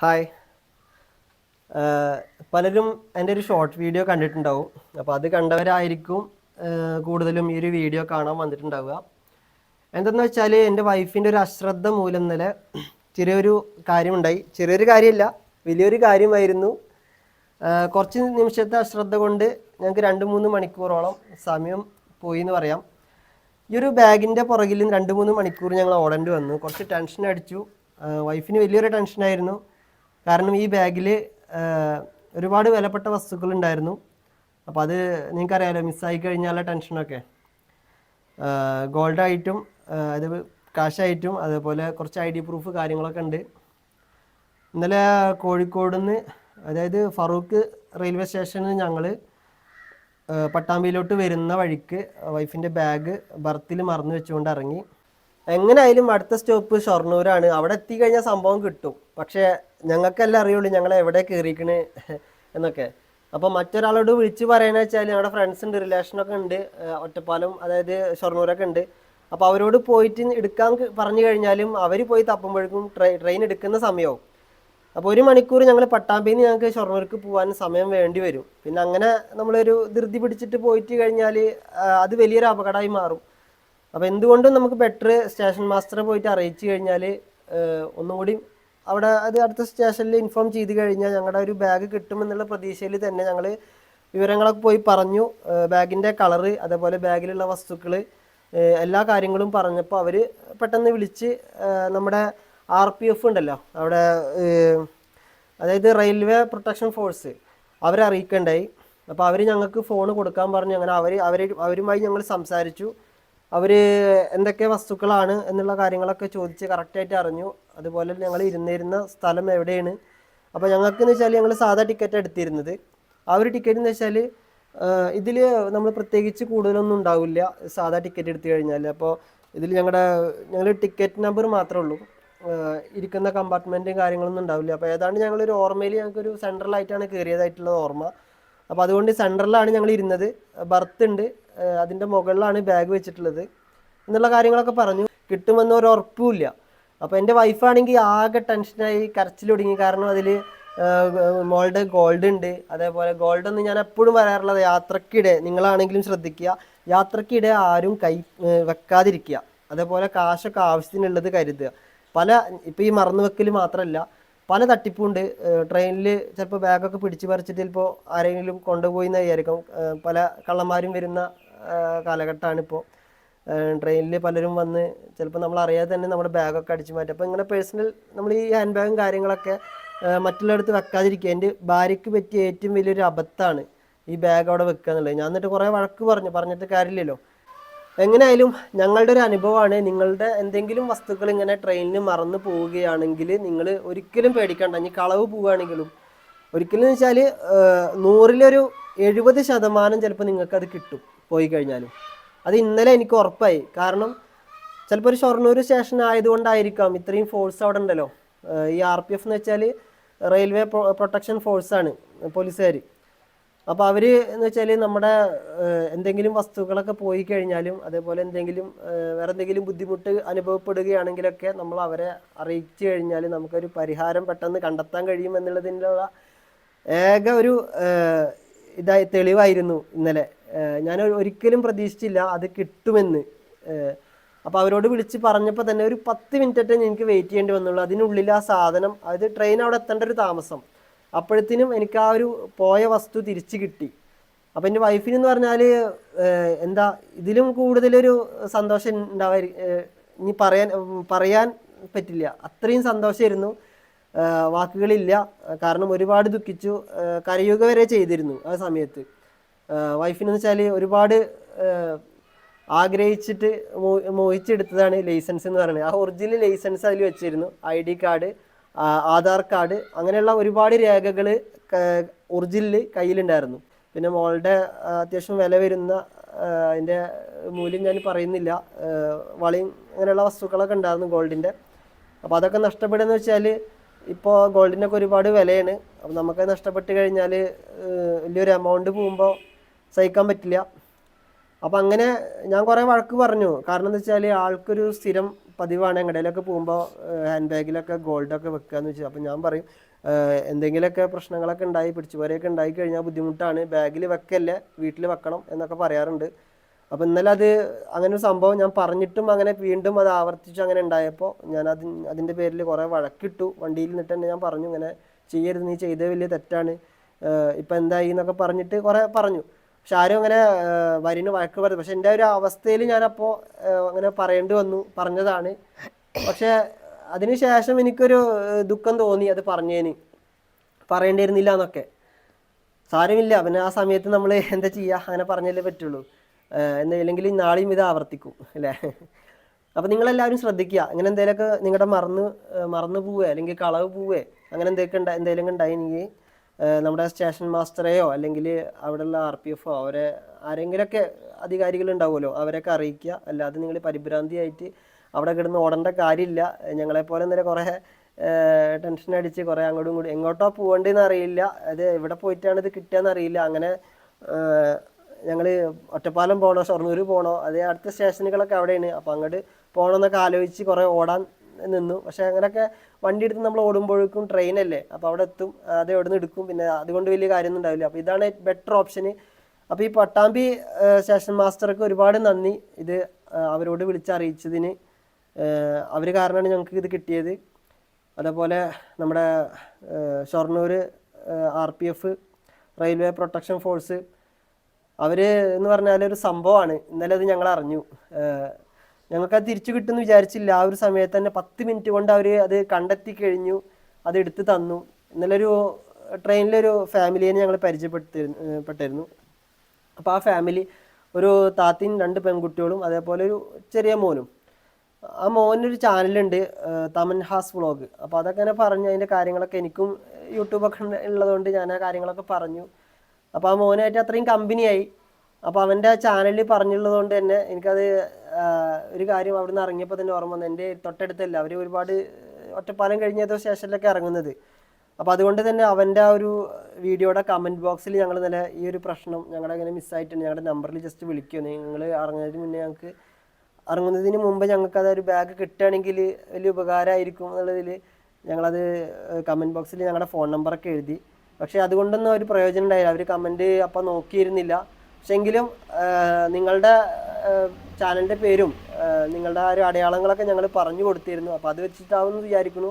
Hi പലരും എന്റെ ഒരു ഷോർട്ട് വീഡിയോ കണ്ടിട്ടുണ്ടാവും. അപ്പോൾ അത് കണ്ടവരായിരിക്കും കൂടുതലും ഈ ഒരു വീഡിയോ കാണാൻ വന്നിട്ടുണ്ടാവുക. എന്തെന്ന് വെച്ചാൽ എന്റെ വൈഫിന്റെ ഒരു അശ്രദ്ധ മൂലം ഇന്നലെ ചെറിയൊരു കാര്യമുണ്ടായി. ചെറിയൊരു കാര്യമില്ല വലിയൊരു കാര്യമായിരുന്നു. കുറച്ച് നിമിഷത്തെ അശ്രദ്ധ കൊണ്ട് ഞങ്ങൾക്ക് രണ്ട് മൂന്ന് മണിക്കൂറോളം സമയം പോയി എന്ന് പറയാം. ഈ ഒരു ബാഗിന്റെ പുറകിൽ രണ്ട് മൂന്ന് മണിക്കൂർ ഞങ്ങൾ ഓടേണ്ടി വന്നു. കുറച്ച് ടെൻഷൻ അടിച്ചു. വൈഫിന് വലിയൊരു ടെൻഷനായിരുന്നു കാരണം ഈ ബാഗിൽ ഒരുപാട് വിലപ്പെട്ട വസ്തുക്കൾ ഉണ്ടായിരുന്നു അപ്പോൾ അത് നിങ്ങൾക്കറിയാമല്ലോ മിസ്സായി കഴിഞ്ഞാലുള്ള ടെൻഷനൊക്കെ. ഗോൾഡായിട്ടും അത് കാശായിട്ടും അതേപോലെ കുറച്ച് ഐ ഡി പ്രൂഫ് കാര്യങ്ങളൊക്കെ ഉണ്ട്. ഇന്നലെ കോഴിക്കോട് നിന്ന് അതായത് ഫറൂഖ് റെയിൽവേ സ്റ്റേഷനിൽ നിന്ന് ഞങ്ങൾ പട്ടാമ്പിയിലോട്ട് വരുന്ന വഴിക്ക് വൈഫിന്റെ ബാഗ് ബർത്തിൽ മറന്നു വെച്ചുകൊണ്ട് ഇറങ്ങി. എങ്ങനെയായാലും അടുത്ത സ്റ്റോപ്പ് ഷൊർണൂരാണ്. അവിടെ എത്തിക്കഴിഞ്ഞാൽ സംഭവം കിട്ടും. പക്ഷേ ഞങ്ങൾക്കെല്ലാം അറിയുള്ളൂ ഞങ്ങൾ എവിടെ കയറിക്കണ് എന്നൊക്കെ. അപ്പോൾ മറ്റൊരാളോട് വിളിച്ച് പറയണ വെച്ചാൽ ഞങ്ങളുടെ ഫ്രണ്ട്സ് ഉണ്ട് റിലേഷനൊക്കെ ഉണ്ട് ഒറ്റപ്പാലം അതായത് ഷൊർണൂരൊക്കെ ഉണ്ട്. അപ്പോൾ അവരോട് പോയിട്ട് എടുക്കാൻ പറഞ്ഞു കഴിഞ്ഞാലും അവർ പോയി തപ്പുമ്പോഴേക്കും ട്രെയിൻ ട്രെയിൻ എടുക്കുന്ന സമയവും. അപ്പോൾ ഒരു മണിക്കൂർ ഞങ്ങൾ പട്ടാമ്പിയിൽ നിന്ന് ഞങ്ങൾക്ക് ഷൊർണൂർക്ക് പോകാൻ സമയം വേണ്ടി വരും. പിന്നെ അങ്ങനെ നമ്മളൊരു ധൃതി പിടിച്ചിട്ട് പോയിട്ട് കഴിഞ്ഞാൽ അത് വലിയൊരു അപകടമായി മാറും. അപ്പോൾ എന്തുകൊണ്ടും നമുക്ക് ബെറ്റർ സ്റ്റേഷൻ മാസ്റ്ററെ പോയിട്ട് അറിയിച്ചു കഴിഞ്ഞാൽ ഒന്നും കൂടി അവിടെ അത് അടുത്ത സ്റ്റേഷനിൽ ഇൻഫോം ചെയ്ത് കഴിഞ്ഞാൽ ഞങ്ങളുടെ ഒരു ബാഗ് കിട്ടുമെന്നുള്ള പ്രതീക്ഷയിൽ തന്നെ ഞങ്ങൾ വിവരങ്ങളൊക്കെ പോയി പറഞ്ഞു. ബാഗിന്റെ കളറ് അതേപോലെ ബാഗിലുള്ള വസ്തുക്കൾ എല്ലാ കാര്യങ്ങളും പറഞ്ഞപ്പോൾ അവർ പെട്ടെന്ന് വിളിച്ച് നമ്മുടെ ആർ പി എഫ് ഉണ്ടല്ലോ അവിടെ അതായത് റെയിൽവേ പ്രൊട്ടക്ഷൻ ഫോഴ്സ് അവരെ അപ്പോൾ അവർ ഞങ്ങൾക്ക് ഫോൺ കൊടുക്കാൻ പറഞ്ഞു. അങ്ങനെ അവർ അവർ അവരുമായി ഞങ്ങൾ സംസാരിച്ചു. അവർ എന്തൊക്കെ വസ്തുക്കളാണ് എന്നുള്ള കാര്യങ്ങളൊക്കെ ചോദിച്ച് കറക്റ്റായിട്ട് അറിഞ്ഞു. അതുപോലെ ഞങ്ങൾ ഇരുന്നിരുന്ന സ്ഥലം എവിടെയാണ്? അപ്പോൾ ഞങ്ങൾക്ക് എന്ന് വെച്ചാൽ ഞങ്ങൾ സാധാ ടിക്കറ്റ് എടുത്തിരുന്നത്. ആ ഒരു ടിക്കറ്റ് എന്ന് വെച്ചാൽ ഇതിൽ നമ്മൾ പ്രത്യേകിച്ച് കൂടുതലൊന്നും ഉണ്ടാവില്ല സാധാ ടിക്കറ്റ് എടുത്തു കഴിഞ്ഞാൽ അപ്പോൾ ഇതിൽ ഞങ്ങളുടെ ഞങ്ങൾ ടിക്കറ്റ് നമ്പർ മാത്രമേ ഉള്ളൂ. ഇരിക്കുന്ന കമ്പാർട്ട്മെന്റും കാര്യങ്ങളൊന്നും ഉണ്ടാവില്ല. അപ്പോൾ ഏതാണ്ട് ഞങ്ങളൊരു ഓർമ്മയിൽ ഞങ്ങൾക്കൊരു സെൻട്രലായിട്ടാണ് കയറിയതായിട്ടുള്ളത് ഓർമ്മ. അപ്പോൾ അതുകൊണ്ട് സെൻട്രലിലാണ് ഞങ്ങൾ ഇരുന്നത്. ബർത്ത് ഉണ്ട്. അതിന്റെ മുകളിലാണ് ബാഗ് വെച്ചിട്ടുള്ളത്. എന്നുള്ള കാര്യങ്ങളൊക്കെ പറഞ്ഞു. കിട്ടുമെന്ന് ഒരു ഉറപ്പുമില്ല അപ്പോൾ എന്റെ വൈഫാണെങ്കിൽ ആകെ ടെൻഷനായി കരച്ചിലൊടുങ്ങി കാരണം അതിൽ മോളുടെ ഗോൾഡ് ഉണ്ട്. അതേപോലെ ഗോൾഡ് എന്ന് ഞാൻ എപ്പോഴും പറയാറുള്ളത് യാത്രക്കിടെ. നിങ്ങളാണെങ്കിലും ശ്രദ്ധിക്കുക. യാത്രക്കിടെ ആരും കൈ വെക്കാതിരിക്കുക. അതേപോലെ കാശൊക്കെ ആവശ്യത്തിനുള്ളത് കരുതുക. പല ഇപ്പോൾ ഈ മറന്നു വെക്കൽ മാത്രമല്ല പല തട്ടിപ്പുണ്ട്. ട്രെയിനിൽ ചിലപ്പോൾ ബാഗൊക്കെ പിടിച്ചു പറിച്ചിട്ട് ചിലപ്പോൾ ആരെങ്കിലും കൊണ്ടുപോയി എന്ന് വിചാരിക്കും. പല കള്ളന്മാരും വരുന്ന കാലഘട്ടമാണ് ഇപ്പോൾ ട്രെയിനിൽ പലരും വന്ന് ചിലപ്പോൾ നമ്മൾ അറിയാതെ തന്നെ നമ്മുടെ ബാഗൊക്കെ അടിച്ചു മാറ്റും. അപ്പോൾ ഇങ്ങനെ പേഴ്സണൽ നമ്മൾ ഈ ഹാൻഡ് ബാഗും കാര്യങ്ങളൊക്കെ മറ്റുള്ളിടത്ത് വെക്കാതിരിക്കുക. എന്റെ ഭാര്യയ്ക്ക് പറ്റിയ ഏറ്റവും വലിയൊരു അബദ്ധമാണ് ഈ ബാഗ് അവിടെ വെക്കുക എന്നുള്ളത്. ഞാൻ എന്നിട്ട് കുറേ വഴക്ക് പറഞ്ഞു. പറഞ്ഞിട്ട് കാര്യമില്ലല്ലോ. എങ്ങനെയായാലും ഞങ്ങളുടെ ഒരു അനുഭവമാണ് നിങ്ങളുടെ എന്തെങ്കിലും വസ്തുക്കൾ ഇങ്ങനെ ട്രെയിനിൽ മറന്നു പോവുകയാണെങ്കിൽ നിങ്ങൾ ഒരിക്കലും പേടിക്കണ്ട. ഇനി കളവ് പോവുകയാണെങ്കിലും. ഒരിക്കലും എന്ന് വെച്ചാൽ നൂറിലൊരു എഴുപത് ശതമാനം ചിലപ്പോൾ നിങ്ങൾക്കത് കിട്ടും. പോയി കഴിഞ്ഞാലും. അത് ഇന്നലെ എനിക്ക് ഉറപ്പായി. കാരണം ചിലപ്പോൾ ഒരു ഷൊർണൂർ സ്റ്റേഷൻ ആയതുകൊണ്ടായിരിക്കാം ഇത്രയും ഫോഴ്സ് അവിടെ ഉണ്ടല്ലോ. ഈ ആർ പി എഫ് എന്ന് വെച്ചാൽ റെയിൽവേ പ്രൊട്ടക്ഷൻ ഫോഴ്സാണ് പോലീസുകാർ അപ്പോൾ അവർ എന്ന് വെച്ചാൽ നമ്മുടെ എന്തെങ്കിലും വസ്തുക്കളൊക്കെ പോയി കഴിഞ്ഞാലും അതേപോലെ എന്തെങ്കിലും വേറെ എന്തെങ്കിലും ബുദ്ധിമുട്ട് അനുഭവപ്പെടുകയാണെങ്കിലൊക്കെ നമ്മൾ അവരെ അറിയിച്ചു കഴിഞ്ഞാൽ നമുക്കൊരു പരിഹാരം പെട്ടെന്ന് കണ്ടെത്താൻ കഴിയും എന്നുള്ളതിനുള്ള ഏക ഒരു ഇതായി തെളിവായിരുന്നു ഇന്നലെ. ഞാൻ ഒരിക്കലും പ്രതീക്ഷിച്ചില്ല അത് കിട്ടുമെന്ന്. അപ്പോൾ അവരോട് വിളിച്ച് പറഞ്ഞപ്പോൾ തന്നെ ഒരു പത്ത് മിനിറ്റ് എനിക്ക് വെയിറ്റ് ചെയ്യേണ്ടി വന്നുള്ളൂ. അതിനുള്ളിൽ ആ സാധനം അത് ട്രെയിൻ അവിടെ എത്തേണ്ട ഒരു താമസം. അപ്പോഴത്തേനും എനിക്ക് ആ ഒരു പോയ വസ്തു തിരിച്ചു കിട്ടി. അപ്പം എന്റെ വൈഫിനെന്ന് പറഞ്ഞാൽ എന്താ ഇതിലും കൂടുതലൊരു സന്തോഷം ഉണ്ടാവാ ഇനി പറയാൻ പറയാൻ പറ്റില്ല. അത്രയും സന്തോഷമായിരുന്നു വാക്കുകളില്ല. കാരണം ഒരുപാട് ദുഃഖിച്ചു. കരയുക വരെ ചെയ്തിരുന്നു ആ സമയത്ത്. വൈഫിനെന്ന് വെച്ചാൽ ഒരുപാട് ആഗ്രഹിച്ചിട്ട് മോഹിച്ചെടുത്തതാണ് ലൈസൻസ് എന്ന് പറയുന്നത്. ആ ഒറിജിനൽ ലൈസൻസ് അതിൽ വെച്ചിരുന്നു. I D card Aadhaar card അങ്ങനെയുള്ള ഒരുപാട് രേഖകൾ ഒറിജിനൽ കയ്യിലുണ്ടായിരുന്നു. പിന്നെ മോളുടെ അത്യാവശ്യം വില വരുന്ന അതിന്റെ മൂല്യം ഞാൻ പറയുന്നില്ല. വളയും അങ്ങനെയുള്ള വസ്തുക്കളൊക്കെ ഉണ്ടായിരുന്നു ഗോൾഡിന്റെ അപ്പോൾ അതൊക്കെ നഷ്ടപ്പെടുകയെന്ന് വെച്ചാൽ ഇപ്പോൾ ഗോൾഡിനൊക്കെ ഒരുപാട് വിലയാണ്. അപ്പോൾ നമുക്ക് നഷ്ടപ്പെട്ട് കഴിഞ്ഞാൽ വലിയൊരു എമൗണ്ട് പോകുമ്പോൾ സഹിക്കാൻ പറ്റില്ല. അപ്പം അങ്ങനെ ഞാൻ കുറേ വഴക്ക് പറഞ്ഞു. കാരണം എന്താ വെച്ചാൽ ആൾക്കൊരു സ്ഥിരം പതിവാണ് എങ്ങടയിലൊക്കെ പോകുമ്പോൾ ഹാൻഡ് ബാഗിലൊക്കെ ഗോൾഡൊക്കെ വെക്കാന്ന് വെച്ചാൽ അപ്പം ഞാൻ പറയും എന്തെങ്കിലുമൊക്കെ പ്രശ്നങ്ങളൊക്കെ ഉണ്ടായി പിടിച്ചുപോരെയൊക്കെ ഉണ്ടായി കഴിഞ്ഞാൽ ബുദ്ധിമുട്ടാണ്. ബാഗിൽ വെക്കല്ലേ വീട്ടിൽ വെക്കണം എന്നൊക്കെ പറയാറുണ്ട്. അപ്പം ഇന്നലെ അത് അങ്ങനെ ഒരു സംഭവം ഞാൻ പറഞ്ഞിട്ടും അങ്ങനെ വീണ്ടും അത് ആവർത്തിച്ച് അങ്ങനെ ഉണ്ടായപ്പോൾ ഞാൻ അത് അതിന്റെ പേരിൽ കുറേ വഴക്കിട്ടു. വണ്ടിയിൽ നിന്നിട്ട് തന്നെ ഞാൻ പറഞ്ഞു ഇങ്ങനെ ചെയ്യരുത് നീ ചെയ്തത് വലിയ തെറ്റാണ്. ഇപ്പം എന്തായി എന്നൊക്കെ പറഞ്ഞിട്ട് കുറേ പറഞ്ഞു. പക്ഷെ ആരും അങ്ങനെ വരിന് വഴക്ക് പറഞ്ഞു. പക്ഷെ എന്റെ ഒരു അവസ്ഥയിൽ ഞാനപ്പോൾ അങ്ങനെ പറയേണ്ടി വന്നു പറഞ്ഞതാണ്. പക്ഷെ അതിനുശേഷം എനിക്കൊരു ദുഃഖം തോന്നി അത് പറഞ്ഞതിന് പറയേണ്ടിയിരുന്നില്ല എന്നൊക്കെ. സാരമില്ല. പിന്നെ ആ സമയത്ത് നമ്മൾ എന്താ ചെയ്യുക അങ്ങനെ പറഞ്ഞല്ലേ പറ്റുള്ളൂ. എന്നില്ലെങ്കിൽ നാളെയും ഇത് ആവർത്തിക്കും അല്ലേ? അപ്പം നിങ്ങളെല്ലാവരും ശ്രദ്ധിക്കുക. അങ്ങനെ എന്തെങ്കിലുമൊക്കെ നിങ്ങളുടെ മറന്ന് മറന്നു പോവുക അല്ലെങ്കിൽ കളവ് പോവുക അങ്ങനെ എന്തെങ്കിലും ഉണ്ടായി എന്തെങ്കിലും ഉണ്ടായിരുന്നെങ്കിൽ നമ്മുടെ സ്റ്റേഷൻ മാസ്റ്ററെയോ അല്ലെങ്കിൽ അവിടെയുള്ള ആർ പി എഫോ അവരെ ആരെങ്കിലുമൊക്കെ അധികാരികൾ ഉണ്ടാവുമല്ലോ അവരൊക്കെ അറിയിക്കുക. അല്ലാതെ നിങ്ങൾ പരിഭ്രാന്തിയായിട്ട് അവിടെ കിടന്ന് ഓടേണ്ട കാര്യമില്ല. ഞങ്ങളെപ്പോലെ നേരെ കുറേ ടെൻഷൻ അടിച്ച് കുറേ അങ്ങോട്ടും ഇങ്ങോട്ടും എങ്ങോട്ടോ പോകേണ്ടതെന്ന് അറിയില്ല. അത് എവിടെ പോയിട്ടാണ് ഇത് കിട്ടുകയെന്ന് അറിയില്ല. അങ്ങനെ ഞങ്ങൾ ഒറ്റപ്പാലം പോകണോ ഷൊർണൂർ പോകണോ അതേ അടുത്ത സ്റ്റേഷനുകളൊക്കെ അവിടെയാണ്. അപ്പോൾ അങ്ങോട്ട് പോകണമെന്നൊക്കെ ആലോചിച്ച് കുറേ ഓടാൻ നിന്നു. പക്ഷെ അങ്ങനെയൊക്കെ വണ്ടി എടുത്ത് നമ്മൾ ഓടുമ്പോഴേക്കും ട്രെയിൻ അല്ലേ? അപ്പോൾ അവിടെ എത്തും. അത് എവിടെ നിന്ന് എടുക്കും? പിന്നെ അതുകൊണ്ട് വലിയ കാര്യമൊന്നും ഉണ്ടാവില്ല. അപ്പോൾ ഇതാണ് ബെറ്റർ ഓപ്ഷന് അപ്പോൾ ഈ പട്ടാമ്പി സ്റ്റേഷൻ മാസ്റ്റർക്ക് ഒരുപാട് നന്ദി. ഇത് അവരോട് വിളിച്ചറിയിച്ചതിന് അവർ കാരണമാണ് ഞങ്ങൾക്ക് ഇത് കിട്ടിയത്. അതേപോലെ നമ്മുടെ Shoranur R P F railway protection force അവർ എന്ന് പറഞ്ഞാൽ ഒരു സംഭവമാണ്. ഇന്നലെ അത് ഞങ്ങൾ അറിഞ്ഞു. ഏഹ് അത് തിരിച്ചു കിട്ടുമെന്ന് വിചാരിച്ചില്ല. ആ ഒരു സമയത്ത് തന്നെ പത്ത് മിനിറ്റ് കൊണ്ട് അവർ അത് കണ്ടെത്തി കഴിഞ്ഞു. അത് എടുത്ത് തന്നു. ഇന്നലെ ഒരു ട്രെയിനിലൊരു ഫാമിലിയെ ഞങ്ങൾ പരിചയപ്പെടുത്തിരുന്നു ഏഹ് പെട്ടിരുന്നു അപ്പോൾ ആ ഫാമിലി ഒരു താത്തിൻ രണ്ട് പെൺകുട്ടികളും അതേപോലെ ഒരു ചെറിയ മോനും. ആ മോനൊരു ചാനലുണ്ട് തമൻ ഹാസ് വ്ളോഗ്. അപ്പോൾ അതൊക്കെ പറഞ്ഞു അതിന്റെ കാര്യങ്ങളൊക്കെ എനിക്കും യൂട്യൂബൊക്കെ ഉള്ളതുകൊണ്ട് ഞാൻ ആ കാര്യങ്ങളൊക്കെ പറഞ്ഞു. അപ്പോൾ ആ മോനായിട്ട് അത്രയും കമ്പനിയായി അപ്പോൾ അവന്റെ ആ ചാനലിൽ പറഞ്ഞുള്ളത് കൊണ്ട് തന്നെ എനിക്കത് ഒരു കാര്യം അവിടുന്ന് ഇറങ്ങിയപ്പോൾ തന്നെ ഓർമ്മ വന്നു. എന്റെ തൊട്ടടുത്തല്ല അവർ ഒരുപാട് ഒറ്റപ്പാലം കഴിഞ്ഞ ഏതോ സ്റ്റേഷനിലൊക്കെ ഇറങ്ങുന്നത്. അപ്പോൾ അതുകൊണ്ട് തന്നെ അവന്റെ ആ ഒരു വീഡിയോയുടെ കമന്റ് ബോക്സിൽ ഞങ്ങൾ നല്ല ഈ ഒരു പ്രശ്നം ഞങ്ങളുടെ അങ്ങനെ മിസ്സായിട്ടുണ്ട് ഞങ്ങളുടെ നമ്പറിൽ ജസ്റ്റ് വിളിക്കുക നിങ്ങൾ ഇറങ്ങുന്നതിന് മുന്നേ ഞങ്ങൾക്ക് ഇറങ്ങുന്നതിന് മുമ്പ് ഞങ്ങൾക്ക് അതൊരു ബാഗ് കിട്ടുകയാണെങ്കിൽ വലിയ ഉപകാരമായിരിക്കും എന്നുള്ളതിൽ ഞങ്ങളത് കമന്റ് ബോക്സിൽ ഞങ്ങളുടെ ഫോൺ നമ്പറൊക്കെ എഴുതി. പക്ഷേ അതുകൊണ്ടൊന്നും ഒരു പ്രയോജനം ഉണ്ടായില്ല. അവർ കമന്റ് അപ്പം നോക്കിയിരുന്നില്ല. പക്ഷെങ്കിലും നിങ്ങളുടെ ചാനലിന്റെ പേരും നിങ്ങളുടെ ആ ഒരു അടയാളങ്ങളൊക്കെ ഞങ്ങൾ പറഞ്ഞു കൊടുത്തിരുന്നു. അപ്പോൾ അത് വെച്ചിട്ടാവുമെന്ന് വിചാരിക്കുന്നു.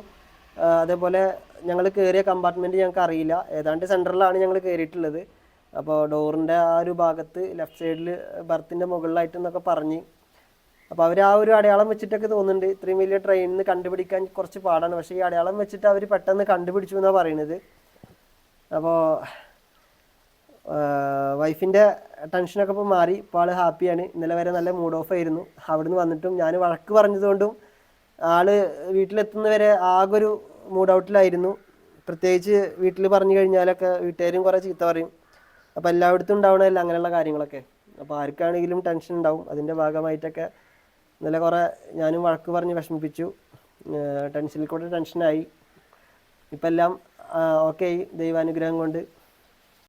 അതേപോലെ ഞങ്ങൾ കയറിയ കമ്പാർട്ട്മെന്റ് ഞങ്ങൾക്ക് അറിയില്ല. ഏതാണ്ട് സെന്ററിലാണ് ഞങ്ങൾ കയറിയിട്ടുള്ളത് അപ്പോൾ ഡോറിന്റെ ആ ഒരു ഭാഗത്ത് ലെഫ്റ്റ് സൈഡിൽ ബർത്തിന്റെ മുകളിലായിട്ട് എന്നൊക്കെ പറഞ്ഞ്. അപ്പോൾ അവർ ആ ഒരു അടയാളം വെച്ചിട്ടൊക്കെ തോന്നുന്നുണ്ട്. ഇത്രയും വലിയ ട്രെയിനിൽ നിന്ന് കണ്ടുപിടിക്കാൻ കുറച്ച് പാടാണ്. പക്ഷേ ഈ അടയാളം വെച്ചിട്ട് അവർ പെട്ടെന്ന് കണ്ടുപിടിച്ചു എന്നാണ് പറയുന്നത്. അപ്പോൾ വൈഫിന്റെ ടെൻഷനൊക്കെ ഇപ്പോൾ മാറി. ഇപ്പോൾ ആൾ ഹാപ്പിയാണ് ഇന്നലെ വരെ നല്ല മൂഡ് ഓഫ് ആയിരുന്നു. അവിടുന്ന് വന്നിട്ടും ഞാൻ വഴക്ക് പറഞ്ഞതുകൊണ്ടും ആൾ വീട്ടിലെത്തുന്നവരെ ആകെ ഒരു മൂഡ് ഔട്ടിലായിരുന്നു പ്രത്യേകിച്ച് വീട്ടിൽ പറഞ്ഞു കഴിഞ്ഞാലൊക്കെ വീട്ടുകാരും കുറേ ചീത്ത പറയും. അപ്പോൾ എല്ലായിടത്തും ഉണ്ടാവണമല്ല അങ്ങനെയുള്ള കാര്യങ്ങളൊക്കെ. അപ്പോൾ ആർക്കാണെങ്കിലും ടെൻഷൻ ഉണ്ടാവും. അതിന്റെ ഭാഗമായിട്ടൊക്കെ ഇന്നലെ കുറേ ഞാനും വഴക്ക് പറഞ്ഞ് വിഷമിപ്പിച്ചു. ടെൻഷനിൽ കൂടെ ടെൻഷനായി. ഇപ്പം എല്ലാം ഓക്കെ ആയി. ദൈവാനുഗ്രഹം കൊണ്ട്.